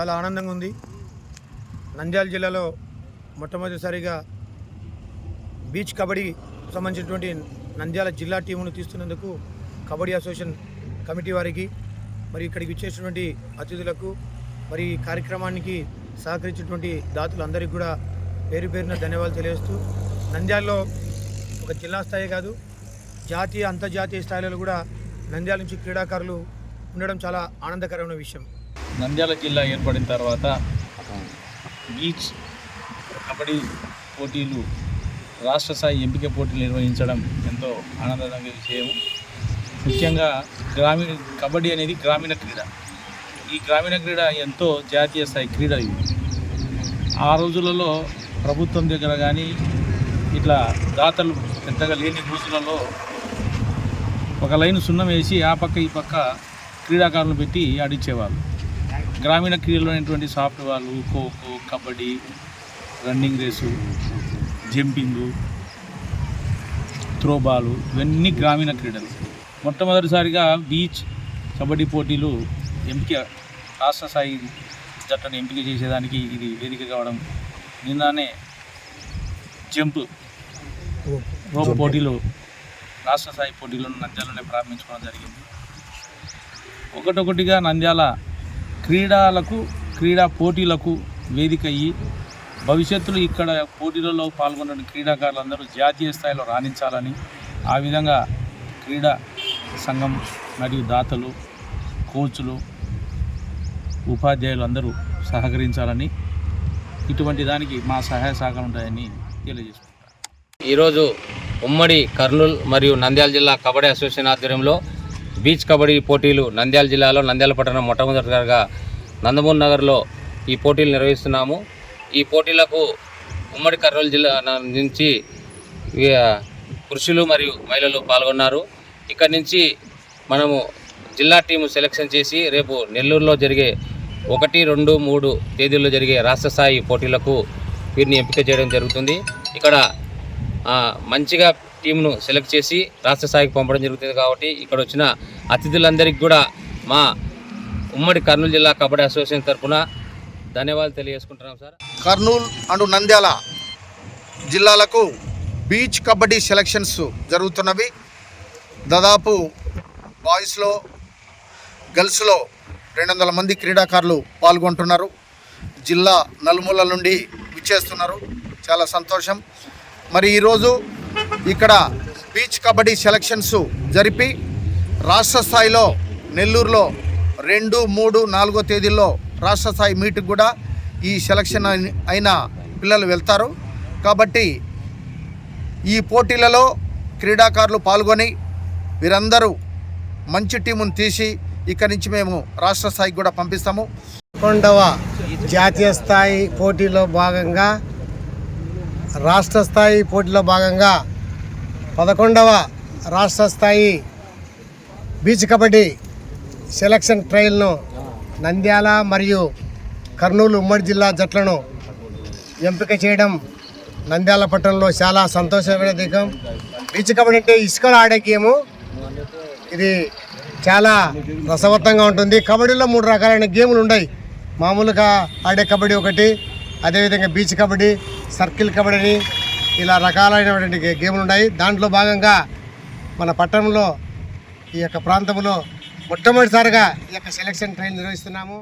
చాలా ఆనందంగా ఉంది. నంద్యాల జిల్లాలో మొట్టమొదటిసారిగా బీచ్ కబడ్డీ సంబంధించినటువంటి నంద్యాల జిల్లా టీమును తీస్తున్నందుకు కబడ్డీ అసోసియేషన్ కమిటీ వారికి మరి ఇక్కడికి ఇచ్చేసినటువంటి అతిథులకు మరి ఈ కార్యక్రమానికి సహకరించినటువంటి దాతలందరికీ కూడా పేరు పేరున ధన్యవాదాలు తెలియజేస్తూ నంద్యాలలో ఒక జిల్లా స్థాయి కాదు జాతీయ అంతర్జాతీయ స్థాయిలో కూడా నంద్యాల నుంచి క్రీడాకారులు ఉండడం చాలా ఆనందకరమైన విషయం. నంద్యాల జిల్లా ఏర్పడిన తర్వాత బీచ్ కబడ్డీ పోటీలు రాష్ట్ర స్థాయి ఎంపిక పోటీలు నిర్వహించడం ఎంతో ఆనందకరమైన విషయం. ముఖ్యంగా గ్రామీణ కబడ్డీ అనేది గ్రామీణ క్రీడ. ఈ గ్రామీణ క్రీడ ఎంతో జాతీయ స్థాయి క్రీడ ఇది. ఆ రోజులలో ప్రభుత్వం దగ్గర కానీ ఇట్లా దాతలు పెద్దగా లేని రోజులలో ఒక లైన్ సున్నం వేసి ఆ పక్క ఈ పక్క క్రీడాకారులు పెట్టి ఆడించేవాళ్ళు. గ్రామీణ క్రీడలో ఉన్నటువంటి soft ball kho kho kabaddi running race jumping throwball ఇవన్నీ గ్రామీణ క్రీడలు. మొట్టమొదటిసారిగా బీచ్ కబడ్డీ పోటీలు ఎంపిక రాష్ట్ర స్థాయి జట్టును ఎంపిక చేసేదానికి ఇది వేదిక కావడం నిన్ననే జంప్ రోప్ పోటీలు రాష్ట్ర స్థాయి పోటీలను నంద్యాలలోనే ప్రారంభించుకోవడం జరిగింది. ఒకటొకటిగా నంద్యాల క్రీడలకు క్రీడా పోటీలకు వేదిక అయ్యి భవిష్యత్తులో ఇక్కడ పోటీలలో పాల్గొన్న క్రీడాకారులందరూ జాతీయ స్థాయిలో రాణించాలని ఆ విధంగా క్రీడా సంఘం మరియు దాతలు కోచ్లు ఉపాధ్యాయులు అందరూ సహకరించాలని ఇటువంటి దానికి మా సహాయ సహకారం ఉంటాయని తెలియజేసుకుంటాను ఈరోజు ఉమ్మడి కర్నూలు మరియు నంద్యాల జిల్లా కబడ్డీ అసోసియేషన్ ఆధ్వర్యంలో బీచ్ కబడ్డీ పోటీలు నంద్యాల జిల్లాలో నంద్యాల పట్టణం మొట్టమొదటిగా నందమూరి నగర్లో ఈ పోటీలు నిర్వహిస్తున్నాము. ఈ పోటీలకు ఉమ్మడి కర్నూలు జిల్లా నుంచి పురుషులు మరియు మహిళలు పాల్గొన్నారు. ఇక్కడి నుంచి మనము జిల్లా టీము సెలెక్షన్ చేసి రేపు నెల్లూరులో జరిగే ఒకటి రెండు మూడు తేదీల్లో జరిగే రాష్ట్ర స్థాయి పోటీలకు వీరిని ఎంపిక చేయడం జరుగుతుంది. ఇక్కడ మంచిగా టీంను సెలెక్ట్ చేసి రాష్ట్ర స్థాయికి పంపడం జరుగుతుంది కాబట్టి ఇక్కడ వచ్చిన అతిథులందరికీ కూడా మా ఉమ్మడి కర్నూలు జిల్లా కబడ్డీ అసోసియేషన్ తరఫున ధన్యవాదాలు తెలియజేసుకుంటున్నాం సార్. కర్నూలు అండ్ నంద్యాల జిల్లాలకు బీచ్ కబడ్డీ సెలక్షన్స్ జరుగుతున్నవి. దాదాపు బాయ్స్లో గర్ల్స్లో రెండు వందల మంది క్రీడాకారులు పాల్గొంటున్నారు. జిల్లా నలుమూలల నుండి విచ్చేస్తున్నారు. చాలా సంతోషం. మరి ఈరోజు ఇక్కడ బీచ్ కబడ్డీ సెలక్షన్స్ జరిపి రాష్ట్ర స్థాయిలో నెల్లూరులో రెండు మూడు నాలుగో తేదీల్లో రాష్ట్ర స్థాయి మీటింగ్ కూడా ఈ సెలక్షన్ అయిన- అయిన పిల్లలు వెళ్తారు. కాబట్టి ఈ పోటీలలో క్రీడాకారులు పాల్గొని వీరందరూ మంచి టీమును తీసి ఇక్కడి నుంచి మేము రాష్ట్ర స్థాయికి కూడా పంపిస్తాము. పదకొండవ జాతీయ స్థాయి పోటీలో భాగంగా రాష్ట్ర స్థాయి పోటీలో భాగంగా పదకొండవ రాష్ట్ర స్థాయి బీచ్ కబడ్డీ సెలక్షన్ ట్రయల్ను నంద్యాల మరియు కర్నూలు ఉమ్మడి జిల్లా జట్లను ఎంపిక చేయడం నంద్యాల పట్టణంలో చాలా సంతోషమైన దిగం. బీచ్ కబడ్డీ అంటే ఇసుకలో ఆడే గేము. ఇది చాలా రసవత్తంగా ఉంటుంది. కబడ్డీలో మూడు రకాలైన గేములు ఉన్నాయి మామూలుగా ఆడే కబడ్డీ ఒకటి అదేవిధంగా బీచ్ కబడ్డీ సర్కిల్ కబడ్డీ ఇలా రకాలైనటువంటి గేములు ఉన్నాయి. దాంట్లో భాగంగా మన పట్టణంలో ఈ యొక్క ప్రాంతంలో మొట్టమొదటిసారిగా ఈ యొక్క సెలక్షన్ ట్రైన్ నిర్వహిస్తున్నాము.